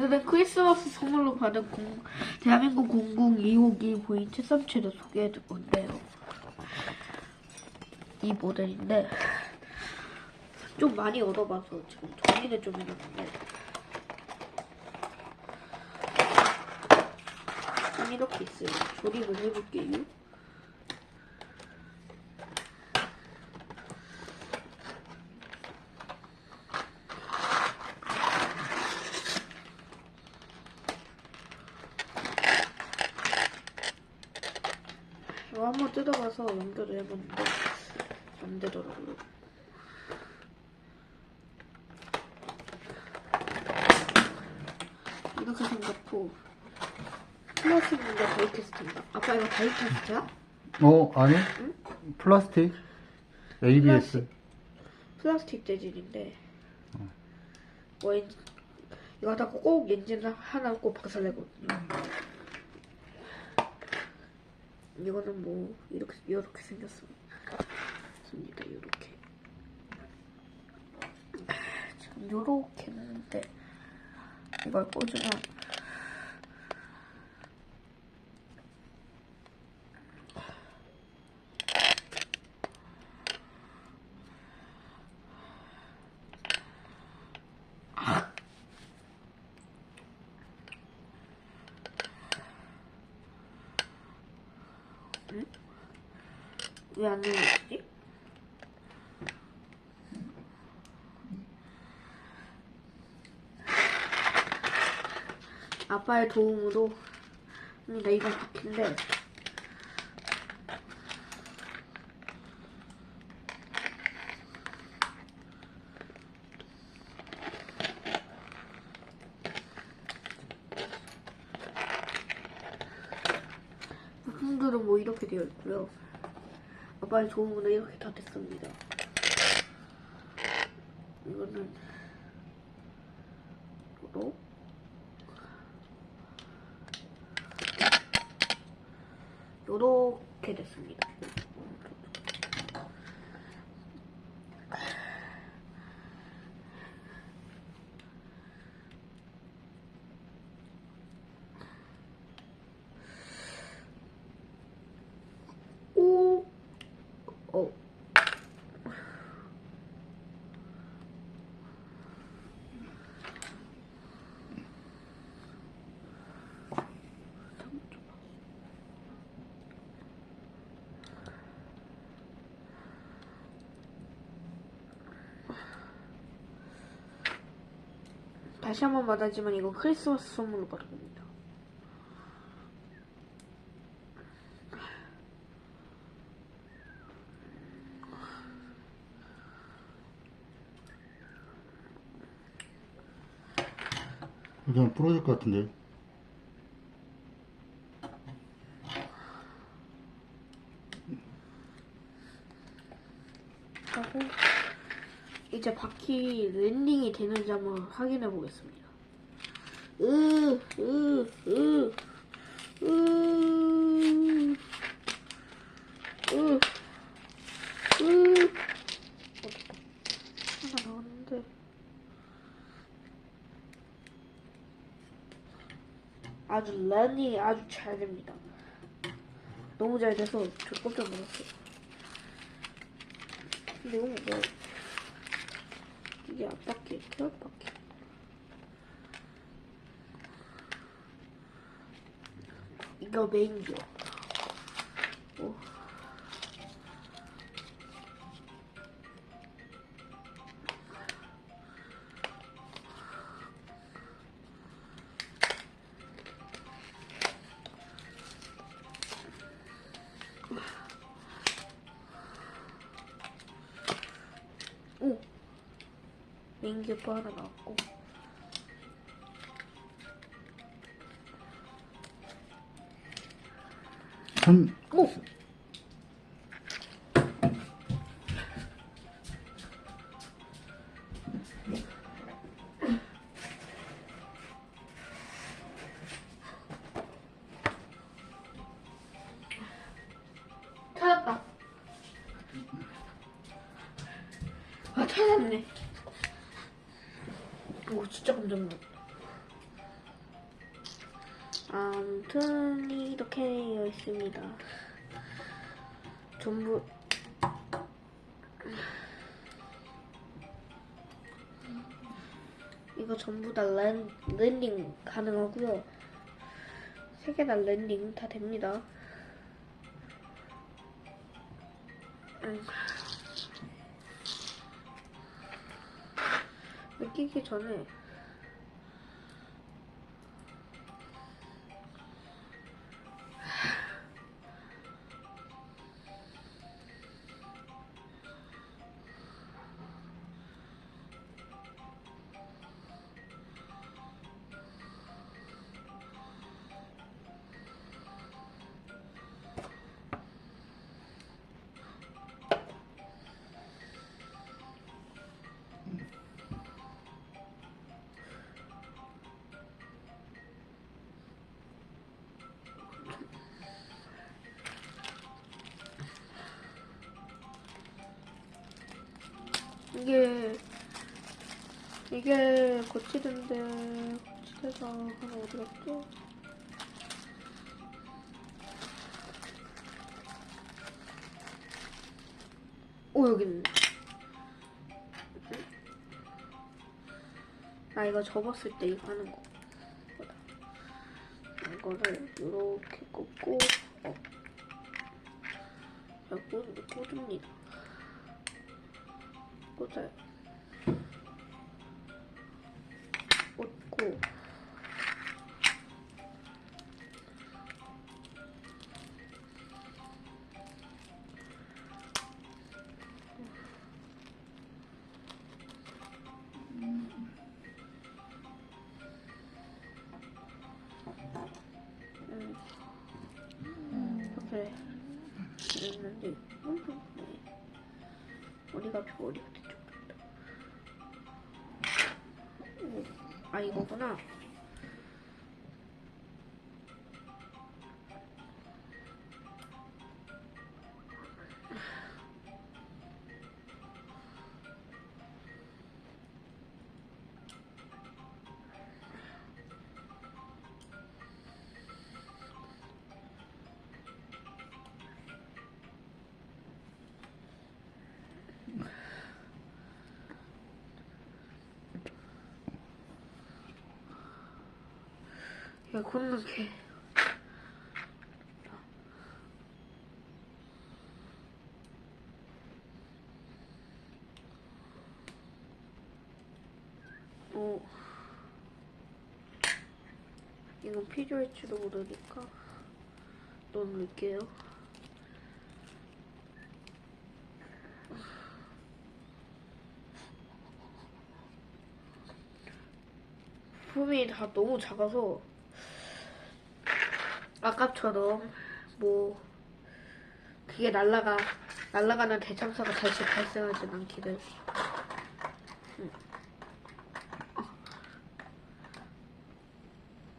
오늘은 크리스마스 선물로 받은 공, 대한민국 공공 2호기 보인 채sam체를 소개해 줄 건데요. 이 모델인데 좀 많이 얻어봐서 지금 정리를 좀 해놨는데 좀 이렇게 있어요. 조립을 해볼게요. 이거 한번 뜯어봐서 연결을 해봤는데 안 되더라고요. 이렇게 생겼고 플라스틱인데 다이캐스트입니다. 아빠 이거 다이캐스트야? 어 아니 플라스틱 ABS 플라스틱. 플라스틱 재질인데 뭐 엔, 이거 하다가 꼭 엔진 하나 꼭 박살내거든요. 이거는 뭐 이렇게 이렇게 생겼습니다. 이렇게 지금 요렇게 했는데 이걸 꽂으면 왜안 눌러지지? 아빠의 도움으로 합니다. 이건 바퀴인데 부품들은 뭐 이렇게 되어 있고요. 아빠의 도움으로 이렇게 다 됐습니다. 이거는 요로 요렇게 됐습니다. 오, 어. 다시 한번 말하지만 이건 크리스마스 선물로 받은 겁니다. 이건 부러질 것 같은데 하고 이제 바퀴 랜딩이 되는지 한번 확인해 보겠습니다. 으, 으, 으, 으, 으, 으. 하나 나왔는데. 아주 랜딩이 아주 잘 됩니다. 너무 잘 돼서 저 깜짝 놀랐어요. 근데 이건 뭐야? 이게 앞바퀴, 뒷바퀴. 이거 메인기어. 오. 오. 또 하나 나왔고. 선 오! 진짜 깜짝 놀랐다. 아무튼 이렇게 되어 있습니다. 전부 이거 전부 다 랜, 랜딩 가능하고요. 세 개 다 랜딩 다 됩니다. 음. 끼기 전에 이게 이게 거치대인데 거치대가 하나 어디 갔죠? 오 여기 있네. 나 이거 접었을 때 이거 하는 거. 이거를 이렇게 꽂고 어. 자, 꽂, 꽂습니다. 꽂아요. 꽂고 음. 이렇게 됐는데 음, 네. 어디가 표 어디 아 이거구나 야 걷는 게 어. 이건 필요할지도 모르니까 넣어놓을게요. 부품이 다 너무 작아서 아까처럼 뭐 그게 날라가 날라가는 대참사가 다시 발생하진 않기를. 음.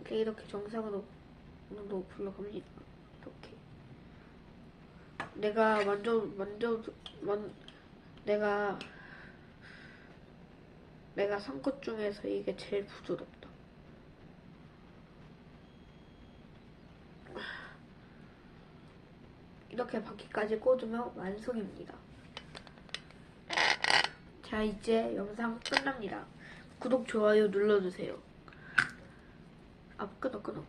이렇게 정상으로 로 불러갑니다. 이렇게. 내가 만져 만져 만 내가 내가 산 것 중에서 이게 제일 부드럽다. 이렇게 바퀴까지 꽂으면 완성입니다. 자, 이제 영상 끝납니다. 구독, 좋아요 눌러주세요. 아, 끊어, 끊어.